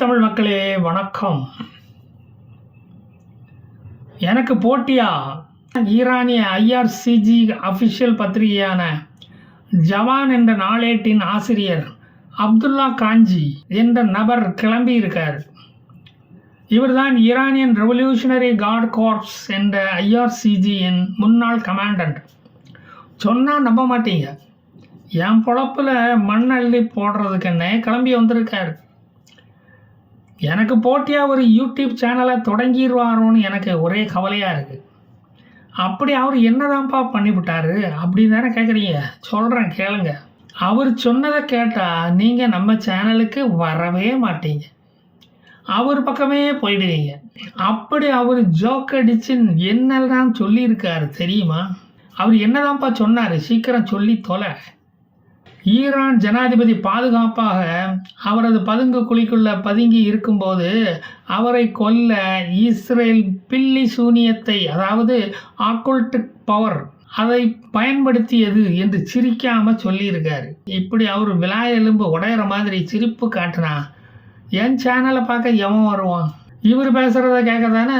தமிழ் மக்களே வணக்கம். எனக்கு போட்டியா? ஈரானிய ஐஆர்சிஜி அஃபிஷியல் பத்திரிகையான ஜவான் என்ற நாளேட்டின் ஆசிரியர் அப்துல்லா காஞ்சி என்ற நபர் கிளம்பியிருக்கார். இவர்தான் ஈரானியன் ரெவல்யூஷனரி கார்ட் கார்ப்ஸ் என்ற ஐஆர்சிஜியின் முன்னாள் கமாண்டன்ட் சொன்னால் நம்ப மாட்டீங்க. என் பொழப்பில் மண் அள்ளி போடுறதுக்குன்னே கிளம்பி வந்திருக்காரு. எனக்கு போட்டியாக ஒரு யூடியூப் சேனலை தொடங்கிடுவாரோன்னு எனக்கு ஒரே கவலையாக இருக்குது அப்படி அவர் என்னதான்ப்பா பண்ணிவிட்டாரு அப்படின்னு தானே கேட்குறீங்க சொல்கிறேன் கேளுங்க. அவர் சொன்னதை கேட்டால் நீங்கள் நம்ம சேனலுக்கு வரவே மாட்டீங்க. அவர் பக்கமே போயிடுவீங்க. அப்படி அவர் ஜோக் அடிச்சு என்னெல்லாம் சொல்லியிருக்காரு தெரியுமா? அவர் என்னதான்ப்பா சொன்னார்? சீக்கிரம் சொல்லி தொலை. ஈரான் ஜனாதிபதி பாதுகாப்பாக அவரது பதுங்கு குழிக்குள்ள பதுங்கி இருக்கும்போது அவரை கொல்ல இஸ்ரேல் பில்லி சூனியத்தை அதாவது ஆக்குல்டிக் பவர் அதை பயன்படுத்தியது என்று சிரிக்காம சொல்லியிருக்காரு. இப்படி அவர் விழா எலும்பு உடையிற மாதிரி சிரிப்பு காட்டினா என் சேனலை பார்க்க எவன் வருவான்? இவர் பேசுகிறத கேட்க தானே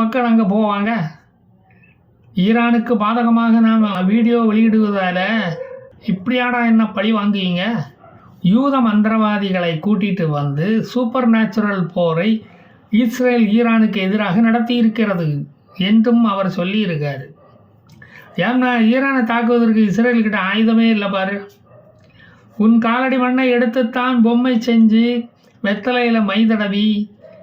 மக்கள் அங்கே போவாங்க. ஈரானுக்கு பாதகமாக நாம் வீடியோ வெளியிடுவதால் இப்படியாடா என்ன பழி வாங்குவீங்க? யூத மந்திரவாதிகளை கூட்டிட்டு வந்து சூப்பர் நேச்சுரல் போரை இஸ்ரேல் ஈரானுக்கு எதிராக நடத்தியிருக்கிறது என்றும் அவர் சொல்லியிருக்காரு. ஏன்னா ஈரானை தாக்குவதற்கு இஸ்ரேல்கிட்ட ஆயுதமே இல்லை பாரு. உன் காலடி மண்ணை எடுத்துத்தான் பொம்மை செஞ்சு வெத்தலையில் மை தடவி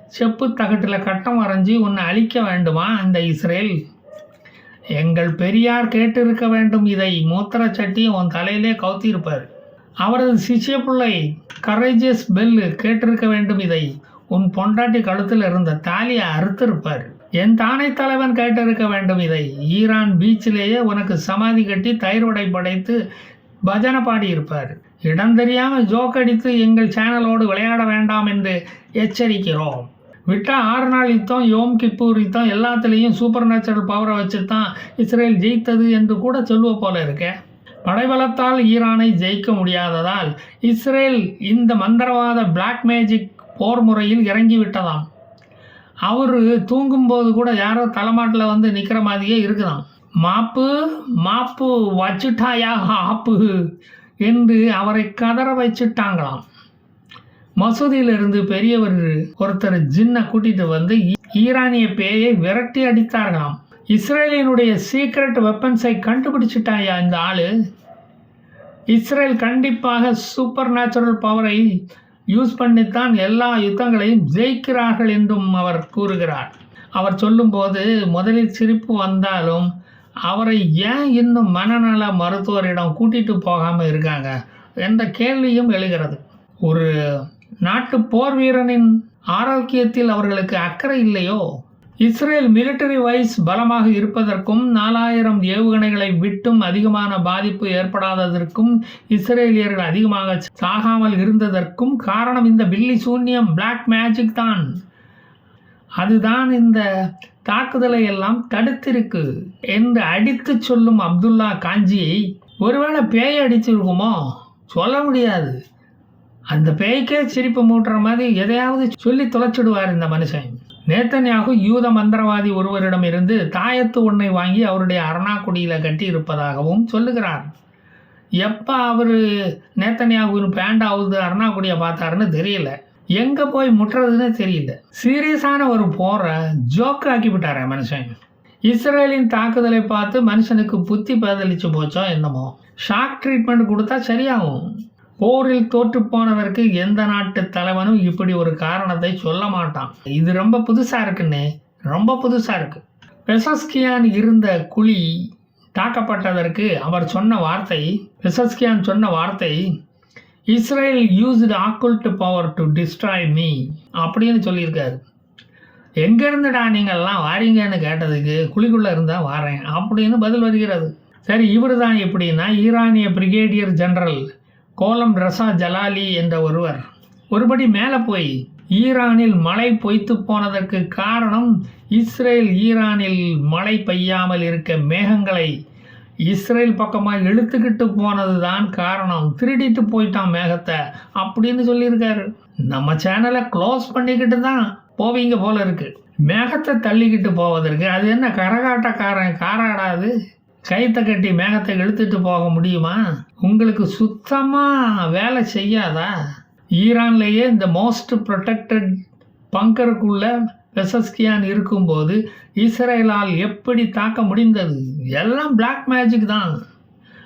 செப்பு தகட்டில் கட்டம் வரைஞ்சி உன்னை அழிக்க வேண்டுமா அந்த இஸ்ரேல்? எங்கள் பெரியார் கேட்டிருக்க வேண்டும். இதை மூத்திர சட்டி உன் தலையிலே கவுத்திருப்பார் அவரது சிஷ்ய பிள்ளை கரேஜஸ் பெல்லு கேட்டிருக்க வேண்டும். இதை உன் பொண்டாட்டி கழுத்தில் இருந்த தாலியை அறுத்திருப்பார். என் தானை தலைவன் கேட்டிருக்க வேண்டும். இதை ஈரான் பீச்சிலேயே உனக்கு சமாதி கட்டி தயிர் உடை படைத்து பஜனை பாடியிருப்பார். இடம் தெரியாமல் ஜோக் அடித்து எங்கள் சேனலோடு விளையாட வேண்டாம் என்று எச்சரிக்கிறோம். விட்டால் ஆறு நாள் யுத்தம் யோம் கிப்பூர் யுத்தம் எல்லாத்துலேயும் சூப்பர் நேச்சுரல் பவரை வச்சு தான் இஸ்ரேல் ஜெயித்தது என்று கூட சொல்லுவ போல இருக்க. படைபலத்தால் ஈரானை ஜெயிக்க முடியாததால் இஸ்ரேல் இந்த மந்திரவாத பிளாக் மேஜிக் போர் முறையில் இறங்கி விட்டதாம். அவர் தூங்கும்போது கூட யாரோ தலைமாட்டில் வந்து நிற்கிற மாதிரியே இருக்குதாம். மாப்பு மாப்பு வச்சுட்டாயா ஆப்பு என்று அவரை கதற வச்சுட்டாங்களாம். மசூதியிலிருந்து பெரியவர் ஒருத்தர் ஜின்னை கூட்டிட்டு வந்து ஈரானிய பேயை விரட்டி அடித்தார்களாம். இஸ்ரேலினுடைய சீக்ரெட் வெப்பன்ஸை கண்டுபிடிச்சிட்டாயா இந்த ஆளு? இஸ்ரேல் கண்டிப்பாக சூப்பர் நேச்சுரல் பவரை யூஸ் பண்ணித்தான் எல்லா யுத்தங்களையும் ஜெயிக்கிறார்கள் என்றும் அவர் கூறுகிறார். அவர் சொல்லும்போது முதலில் சிரிப்பு வந்தாலும் அவரை ஏன் இன்னும் மனநல மருத்துவரிடம் கூட்டிட்டு போகாமல் இருக்காங்க? என்ற கேள்வியும் எழுகிறது. ஒரு நாட்டு போர் வீரனின் ஆரோக்கியத்தில் அவர்களுக்கு அக்கறை இல்லையோ? இஸ்ரேல் மிலிட்டரி வைஸ் பலமாக இருப்பதற்கும் நாலாயிரம் ஏவுகணைகளை விட்டும் அதிகமான பாதிப்பு ஏற்படாததற்கும் இஸ்ரேலியர்கள் அதிகமாக சாகாமல் இருந்ததற்கும் காரணம் இந்த பில்லி சூன்யம் பிளாக் மேஜிக் தான். அதுதான் இந்த தாக்குதலை எல்லாம் தடுத்திருக்கு என்று அடித்து சொல்லும் அப்துல்லா காஞ்சியை ஒருவேளை பேய அடிச்சிருக்குமோ? சொல்ல முடியாது. அந்த பேய்க்கே சிரிப்பு மூட்டுற மாதிரி எதையாவது சொல்லி தொலைச்சிடுவார் இந்த மனுஷன். நேத்தன்யாகு யூத மந்திரவாதி ஒருவரிடம் இருந்து தாயத்து ஒன்றை வாங்கி அவருடைய அரணாக்குடியில் கட்டி இருப்பதாகவும் சொல்லுகிறார். எப்போ அவர் நேத்தன்யாகுவின் பேண்டாவது அருணாக்குடியை பார்த்தாருன்னு தெரியல. எங்கே போய் முட்டுறதுன்னு தெரியல. சீரியஸான ஒரு போரை ஜோக்கு ஆக்கி மனுஷன். இஸ்ரேலின் தாக்குதலை பார்த்து மனுஷனுக்கு புத்தி பதிலிச்சு போச்சோ என்னமோ. ஷாக் ட்ரீட்மெண்ட் கொடுத்தா சரியாகும். போரில் தோற்றுப்போனதற்கு எந்த நாட்டு தலைவனும் இப்படி ஒரு காரணத்தை சொல்ல மாட்டான். இது ரொம்ப புதுசாக இருக்குன்னு ரொம்ப புதுசாக இருக்கு. பெசஸ்கியான் இருந்த குழி தாக்கப்பட்டதற்கு அவர் சொன்ன வார்த்தை பெசஸ்கியான் சொன்ன வார்த்தை Israel used occult power to destroy me அப்படின்னு சொல்லியிருக்காரு. எங்கேருந்துடா நீங்கள்லாம் வாரீங்கன்னு கேட்டதுக்கு குழிக்குள்ளே இருந்தால் வாரேன் அப்படின்னு பதில் வருகிறது. சரி இவர் தான் எப்படின்னா ஈரானிய பிரிகேடியர் ஜெனரல் கோலம் ரசா ஜலாலி என்ற ஒருவர். ஒருபடி மேலே போய் ஈரானில் மழை பொய்த்து போனதற்கு காரணம் இஸ்ரேல் ஈரானில் மழை பெய்யாமல் இருக்க மேகங்களை இஸ்ரேல் பக்கமாக இழுத்துக்கிட்டு போனது தான் காரணம். திருடிட்டு போயிட்டான் மேகத்தை அப்படின்னு சொல்லியிருக்காரு. நம்ம சேனலை க்ளோஸ் பண்ணிக்கிட்டு தான் போவீங்க போல இருக்கு. மேகத்தை தள்ளிக்கிட்டு போவதற்கு அது என்ன கரகாட்டக்காரன் காராடாது? கைத்தை கட்டி மேகத்தை இழுத்துட்டு போக முடியுமா? உங்களுக்கு சுத்தமாக வேலை செய்யாதா? ஈரான்லேயே இந்த மோஸ்ட் ப்ரொடெக்டட் பங்கருக்குள்ள பெசஸ்கியான் இருக்கும்போது இஸ்ரேலால் எப்படி தாக்க முடிந்தது? எல்லாம் பிளாக் மேஜிக் தான்.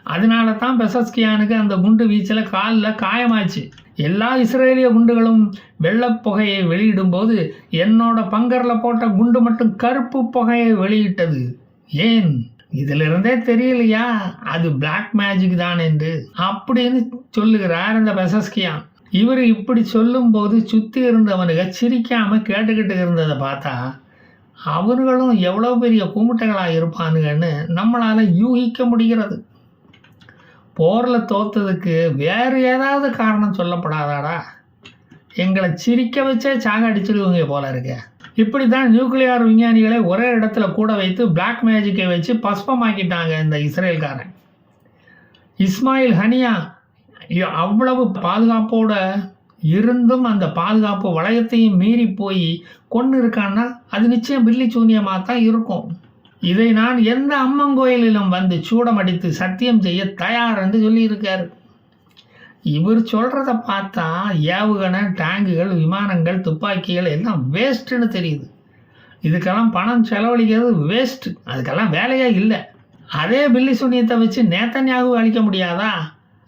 அதனால தான் பெசஸ்கியானுக்கு அந்த குண்டு வீச்சில் காலில் காயமாச்சு. எல்லா இஸ்ரேலிய குண்டுகளும் வெள்ளப்புகையை வெளியிடும்போது என்னோட பங்கரில் போட்ட குண்டு மட்டும் கருப்பு புகையை வெளியிட்டது. ஏன்? இதுல இருந்தே தெரியலையா? அது பிளாக் மேஜிக் தான் என்று அப்படின்னு சொல்லுகிறார் இந்த பெசஸ்கியான். இவர் இப்படி சொல்லும்போது சுற்றி இருந்தவனுங்க சிரிக்காம கேட்டுக்கிட்டு இருந்ததை பார்த்தா அவர்களும் எவ்வளோ பெரிய கூமுட்டைகளாக இருப்பானுங்கன்னு நம்மளால் யூகிக்க முடிகிறது. போரில் தோத்ததுக்கு வேறு ஏதாவது காரணம் சொல்லப்படாதாடா? எங்களை சிரிக்க வச்சே சாக அடிச்சிடுவீங்க போல இருக்கேன் இப்படி தான் நியூக்ளியார் விஞ்ஞானிகளை ஒரே இடத்துல கூட வைத்து பிளாக் மேஜிக்கை வச்சு பஸ்பமாக்கிட்டாங்க இந்த இஸ்ரேல்காரன். இஸ்மாயில் ஹனியா அவ்வளவு பாதுகாப்போட இருந்தும் அந்த பாதுகாப்பு வளையத்தையும் மீறி போய் கொண்டு இருக்கான்னா அது நிச்சயம் பில்லி சூனியமாக தான் இருக்கும். இதை நான் எந்த அம்மன் கோயிலிலும் வந்து சூடமடித்து சத்தியம் செய்ய தயார் என்று சொல்லியிருக்காரு. இவர் சொல்கிறத பார்த்தா ஏவுகணை டேங்குகள் விமானங்கள் துப்பாக்கிகள் எல்லாம் வேஸ்ட்டுன்னு தெரியுது. இதுக்கெல்லாம் பணம் செலவழிக்கிறது வேஸ்ட்டு அதுக்கெல்லாம் வேலையே இல்லை. அதே பில்லி சுனியத்தை வச்சு நேத்தன்யாகு அழிக்க முடியாதா?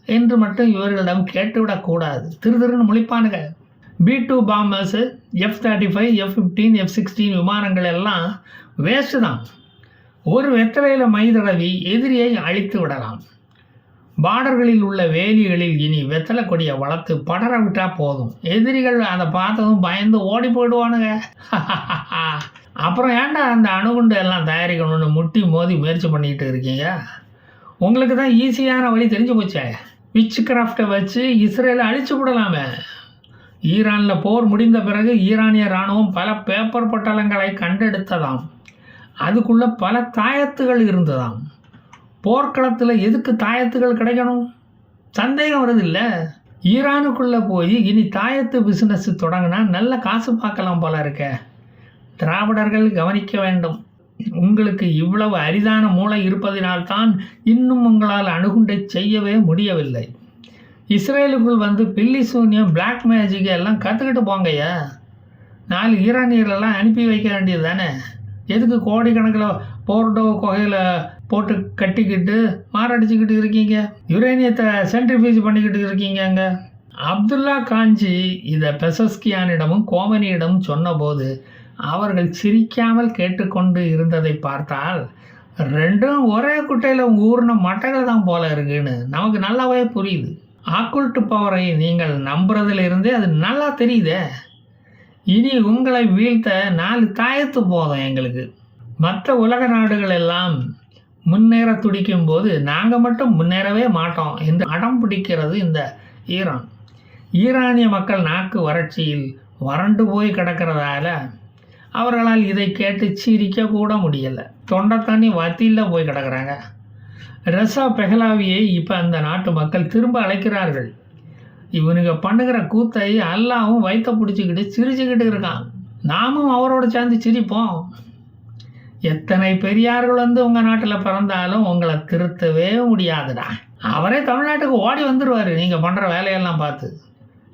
என்று மட்டும் இவர்களிடம் கேட்டுவிடக்கூடாது திரு திருன்னு முழிப்பானுங்க. B two bombers F thirty five F fifteen F sixteen விமானங்கள் எல்லாம் வேஸ்ட்டு தான். ஒரு வெத்தலையில் மை தடவி எதிரியை அழித்து விடலாம். பார்டர்களில் உள்ள வேலிகளில் இனி வெத்தலை கொடியை வளர்த்து படர விட்டா போதும். எதிரிகள் அதை பார்த்ததும் பயந்து ஓடி போயிடுவானுங்க. அப்புறம் ஏன்டா அந்த அணுகுண்டு எல்லாம் தயாரிக்கணும்னு முட்டி மோதி முயற்சி பண்ணிக்கிட்டு இருக்கீங்க? உங்களுக்கு தான் ஈஸியான வழி தெரிஞ்சு போச்சே. விச் கிராஃப்டை வச்சு இஸ்ரேலை அழிச்சு விடலாமே. ஈரானில் போர் முடிந்த பிறகு ஈரானிய இராணுவம் பல பேப்பர் பட்டலங்களை கண்டெடுத்ததாம். அதுக்குள்ளே பல தாயத்துகள் இருந்ததாம். போர்க்களத்தில் எதுக்கு தாயத்துகள் கிடைக்கணும்? சந்தேகம் வருது இல்லை ஈரானுக்குள்ளே போய் இனி தாயத்து பிஸ்னஸ் தொடங்கினா நல்ல காசு பார்க்கலாம் போல இருக்க. திராவிடர்கள் கவனிக்க வேண்டும். உங்களுக்கு இவ்வளவு அரிதான மூளை இருப்பதினால்தான் இன்னும் உங்களால் அணுகுண்டை செய்யவே முடியவில்லை. இஸ்ரேலுக்குள் வந்து பில்லி சூன்யம் பிளாக் மேஜிக் எல்லாம் கற்றுக்கிட்டு போங்கய்யா. நாலு ஈரானியர்களெல்லாம் அனுப்பி வைக்க வேண்டியது தானே? எதுக்கு கோடிக்கணக்கில் போர்டோ குகையில் போட்டு கட்டிக்கிட்டு மாரடிச்சுக்கிட்டு இருக்கீங்க. யுரேனியத்தை சென்ட்ரிஃபியூஜ் பண்ணிக்கிட்டு இருக்கீங்க அங்கே அப்துல்லா காஞ்சி இதை பெசஸ்கியானிடமும் கோமனியிடமும் சொன்னபோது அவர்கள் சிரிக்காமல் கேட்டுக்கொண்டு இருந்ததை பார்த்தால் ரெண்டும் ஒரே குட்டையில் ஊர்ன மட்டைகள் தான் போல இருக்குன்னு நமக்கு நல்லாவே புரியுது. ஆக்குல்ட்டு பவரை நீங்கள் நம்புறதுலேருந்தே அது நல்லா தெரியுதே. இனி உங்களை வீழ்த்த நாலு தாயத்து போதும் எங்களுக்கு. மற்ற உலக நாடுகள் எல்லாம் முன்னேற துடிக்கும் போது நாங்கள் மட்டும் முன்னேறவே மாட்டோம் என்று அடம் பிடிக்கிறது இந்த ஈரான். ஈரானிய மக்கள் நாக்கு வறட்சியில் வறண்டு போய் கிடக்கிறதால அவர்களால் இதை கேட்டு சிரிக்க கூட முடியல. தொண்டை தண்ணி வத்தியில் போய் கிடக்கிறாங்க. ரசா பெஹலாவியை இப்போ அந்த நாட்டு மக்கள் திரும்ப அழைக்கிறார்கள். இவனுங்க பண்ணுகிற கூத்தை அல்லாவும் வயிற்ற பிடிச்சிக்கிட்டு சிரிச்சுக்கிட்டு இருக்கான். நாமும் அவரோட சேர்ந்து சிரிப்போம். எத்தனை பெரியார்கள் வந்து உங்கள் நாட்டில் பிறந்தாலும் உங்களை திருத்தவே முடியாதுடா. அவரே தமிழ்நாட்டுக்கு ஓடி வந்துடுவார் நீங்கள் பண்ணுற வேலையெல்லாம் பார்த்து.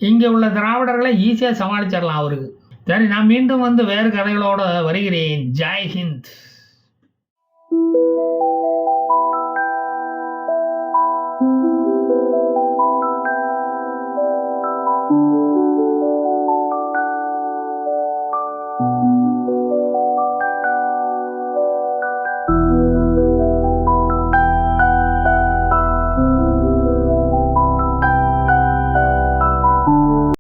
இங்கே உள்ள திராவிடர்களை ஈஸியாக சமாளிச்சிடலாம் அவருக்கு. சரி நான் மீண்டும் வந்து வேறு கதைகளோடு வருகிறேன். ஜெய் ஹிந்த்.